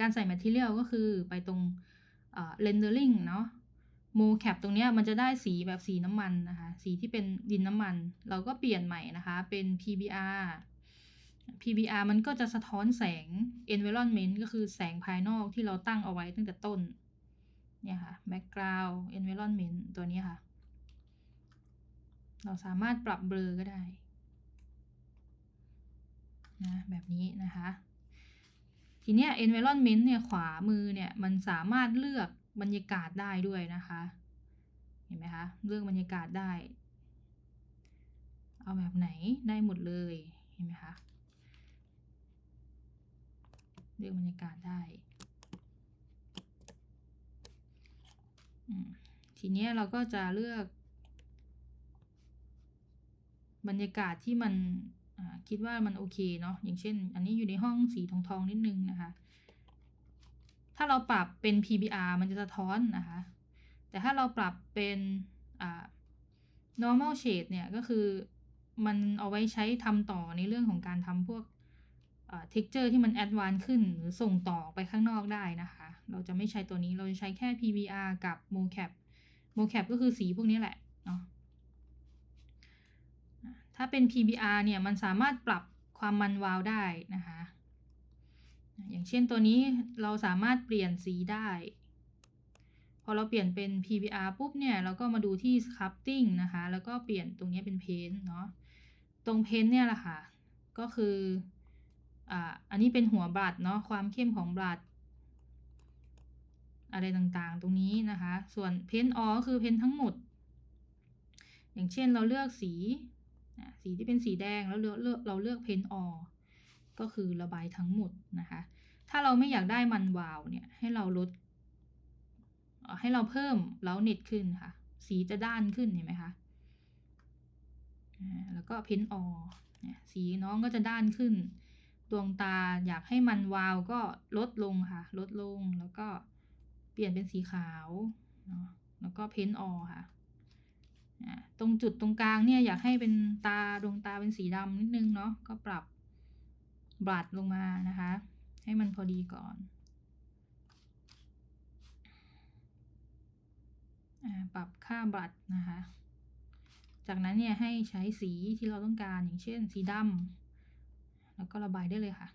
การใส่ Material ก็คือไปตรงเอ่อ Rendering เนาะ mocap ตรงเนี้ยมันจะได้สีแบบสีน้ำมันนะคะ สีที่เป็นดินน้ำมัน เราก็เปลี่ยนใหม่นะคะ เป็น PBR PBR มันก็จะสะท้อนแสง environment ก็คือแสงภายนอกที่เราตั้งเอาไว้ตั้งแต่ต้น เนี่ยค่ะ background environment ตัวนี้ค่ะ เราสามารถปรับเบลอก็ได้นะแบบนี้นะคะ ทีเนี้ย environment เนี่ยขวามือเนี่ยมันสามารถเลือกบรรยากาศได้ด้วยนะคะ เห็นไหมคะ เลือกบรรยากาศได้ เอาแบบไหนได้หมดเลย เห็นไหมคะ เลือกบรรยากาศได้ ทีเนี้ยเราก็จะเลือก บรรยากาศที่มัน คิดว่ามันโอเคเนาะอย่างเช่น อันนี้อยู่ในห้องสีทองทองๆนิดนึงนะคะ ถ้าเราปรับเป็น PBR มันจะสะท้อนนะคะ แต่ถ้าเราปรับเป็นอ่า normal shade เนี่ยก็คือมันเอาไว้ใช้ทำต่อในเรื่องของการทำพวก texture ที่มัน advance ขึ้นหรือส่งต่อไปข้างนอกได้นะคะ เราจะไม่ใช้ตัวนี้เราจะใช้แค่ PBR กับ mocap mocap ก็คือสีพวกนี้แหละเนาะ ถ้าเป็น PBR เนี่ยมันสามารถปรับความมันวาวได้นะคะ อย่างเช่นตัวนี้เราสามารถเปลี่ยนสีได้ พอเราเปลี่ยนเป็น PBR ปุ๊บเนี่ยเราก็มาดูที่ sculpting นะคะ แล้วก็เปลี่ยนตรงนี้เป็น paint เนาะ ตรง paint เนี่ยแหละค่ะ ก็คืออ่าอันนี้เป็นหัวบลัดเนาะ ความเข้มของบลัดอะไรต่างๆ ตรงนี้นะคะ ส่วน paint all ก็คือ paint ทั้งหมด อย่างเช่นเราเลือกสีะสีที่เป็นสีแดงแล้วเลือกเลือกเราเลือก paint all ก็คือระบายทั้งหมดนะคะ ถ้าเราไม่อยากได้มันวาวเนี่ยให้เราลด ให้เราเพิ่มเล้าเน็ตขึ้นค่ะ สีจะด้านขึ้นเห็นไหมคะแล้วก็ paint all เนี่ยสีน้องก็จะด้านขึ้น ดวงตาอยากให้มันวาวก็ลดลงค่ะ ลดลงแล้วก็เปลี่ยนเป็นสีขาวเนาะแล้วก็ paint all ค่ะ ตรงจุดตรงกลางเนี่ยอยากให้เป็นตาดวงตาเป็นสีดำนิดนึงเนาะก็ปรับบลัดลงมานะคะ ให้มันพอดีก่อนอปรับค่าบลัดนะคะ จากนั้นเนี่ยให้ใช้สีที่เราต้องการอย่างเช่นสีดำแล้วก็ระบายได้เลยค่ะ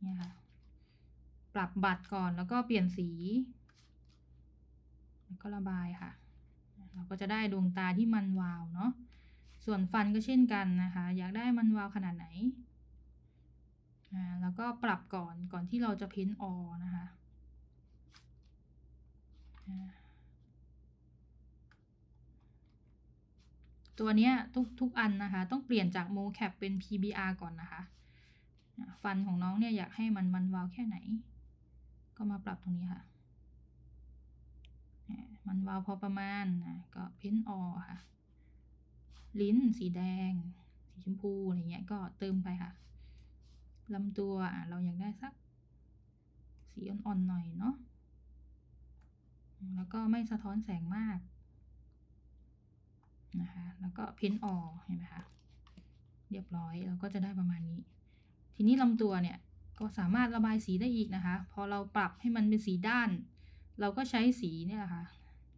เนี่ยค่ะ ปรับบัตรก่อนแล้วก็เปลี่ยนสี แล้วก็ระบายค่ะ เราก็จะได้ดวงตาที่มันวาวเนาะ ส่วนฟันก็เช่นกันนะคะ อยากได้มันวาวขนาดไหน อ่า แล้วก็ปรับก่อน ก่อนที่เราจะเพ้นออนะคะ ตัวเนี้ยทุกทุกอันนะคะ ต้องเปลี่ยนจาก mocap เป็น PBR ก่อนนะคะ ฟันของน้องเนี่ยอยากให้มันมันวาวแค่ไหน ก็มาปรับตรงนี้ค่ะ มันวาวพอประมาณนะก็เพ้นออค่ะ ลิ้นสีแดง สีชมพูอะไรเงี้ยก็เติมไปค่ะลำตัวเราอยากได้สัก สีอ่อนๆหน่อยเนาะแล้วก็ไม่สะท้อนแสงมากนะคะแล้วก็เพ้นออเห็นไหมคะเรียบร้อยเราก็จะได้ประมาณนี้ ทีนี้ลำตัวเนี่ยก็สามารถระบายสีได้อีกนะคะ พอเราปรับให้มันเป็นสีด้าน เราก็ใช้สีเนี่ยแหละค่ะ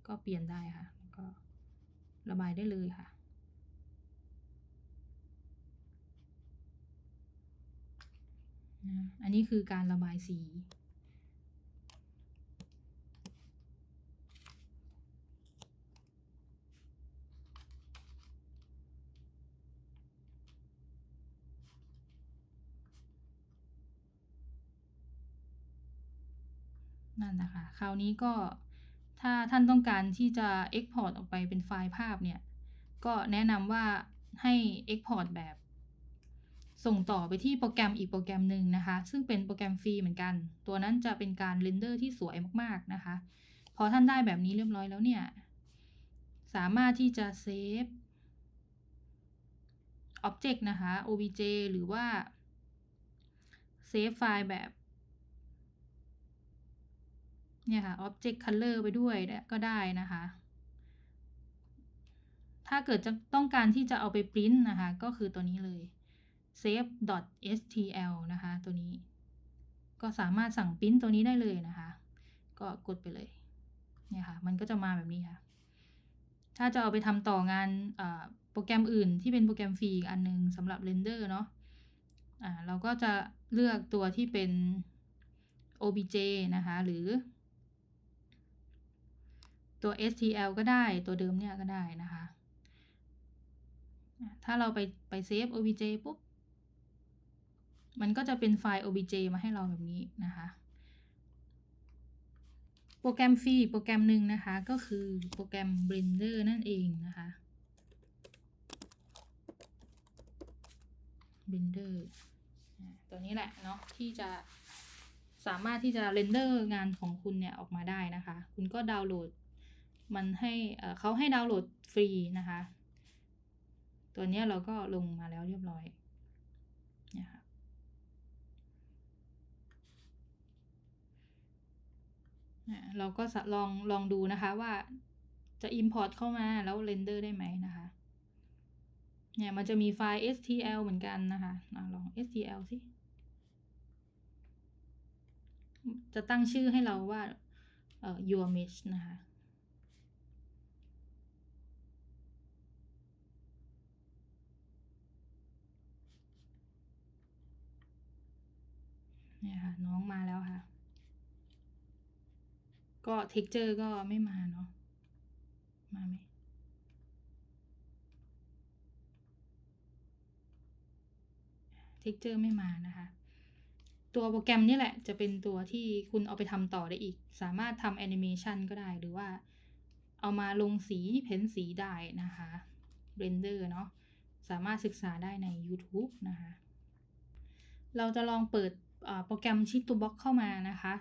ก็เปลี่ยนได้ค่ะ ก็ระบายได้เลยค่ะนะอันนี้คือการระบายสีนั่นนะคะ คราวนี้ก็ ถ้าท่านต้องการที่จะ Export ออกไปเป็นไฟล์ภาพเนี่ย ก็แนะนำว่าให้ Export แบบ ส่งต่อไปที่โปรแกรมอีกโปรแกรมหนึ่งนะคะ ซึ่งเป็นโปรแกรมฟรีเหมือนกัน ตัวนั้นจะเป็นการเรนเดอร์ที่สวยมากๆนะคะ พอท่านได้แบบนี้เรียบร้อยแล้วเนี่ย สามารถที่จะเซฟ Object นะคะ obj หรือว่าเซฟไฟล์แบบ เนี่ยค่ะ object color ไปด้วยก็ได้นะคะ ถ้าเกิดจะต้องการที่จะเอาไปปริ้นนะคะ ก็คือตัวนี้เลย save stl นะคะ ตัวนี้ ก็สามารถสั่งปริ้นตัวนี้ได้เลยนะคะ ก็กดไปเลย เนี่ยค่ะ มันก็จะมาแบบนี้ค่ะ ถ้าจะเอาไปทำต่องานโปรแกรมอื่นที่เป็นโปรแกรมฟรีอันหนึงสำหรับเรนเดอร์เนาะอ่าเราก็จะเลือกตัวที่เป็น obj นะคะ หรือ ตัว stl ก็ได้ตัวเดิมเนี่ยก็ได้นะคะ ถ้าเราไปไปเซฟ obj ปุ๊บ มันก็จะเป็นไฟล์ obj มาให้เราแบบนี้นะคะ โปรแกรมฟรีโปรแกรมหนึ่งนะคะ ก็คือโปรแกรม Blender นั่นเองนะคะ Blender ตัวนี้แหละเนาะที่จะสามารถที่จะเรนเดอร์งานของคุณเนี่ยออกมาได้นะคะ คุณก็ดาวน์โหลด มันให้เขาให้ดาวน์โหลดฟรีนะคะ ตัวนี้เราก็ลงมาแล้วเรียบร้อยเนี่ยค่ะเราก็ลองลองดูนะคะว่าจะ import เข้ามาแล้วเรนเดอร์ได้ไหมนะคะ เนี่ยมันจะมีไฟล์ stl เหมือนกันนะคะอะลอง stl สิ จะตั้งชื่อให้เราว่าเอ่อ your mesh นะคะ เนี่ยค่ะ น้องมาแล้วค่ะ ก็ texture ก็ไม่มาเนาะมาไหม texture ไม่มานะคะ ตัวโปรแกรมนี่แหละ จะเป็นตัวที่คุณเอาไปทำต่อได้อีก สามารถทำแอนิเมชันก็ได้หรือว่า เอามาลงสีเพ้นสีได้นะคะ Blender เนาะสามารถศึกษาได้ใน YouTube นะคะ เราจะลองเปิด โปรแกรม Shift to Box เข้ามานะคะ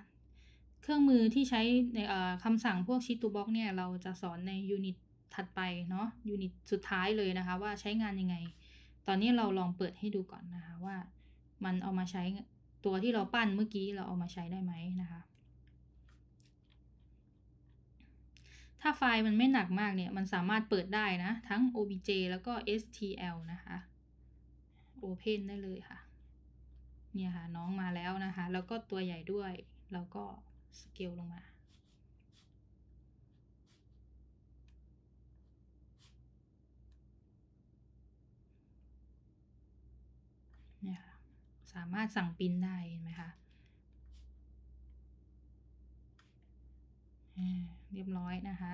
เครื่องมือที่ใช้ในคำสั่งพวก Shift to Box เนี่ยเราจะสอนในยูนิตถัดไปเนาะยูนิตสุดท้ายเลยนะคะ ว่าใช้งานยังไง ตอนนี้เราลองเปิดให้ดูก่อนนะคะว่ามันเอามาใช้ตัวที่เราปั้นเมื่อกี้เราเอามาใช้ได้ไหมนะคะ ถ้าไฟล์มันไม่หนักมากเนี่ย มันสามารถเปิดได้นะ ทั้ง obj แล้วก็ stl นะคะ open ได้เลยค่ะ เนี่ยค่ะน้องมาแล้วนะคะ แล้วก็ตัวใหญ่ด้วย แล้วก็สเกลลงมา เนี่ยค่ะ สามารถสั่งปริ้นได้เห็นไหมคะเรียบร้อยนะคะ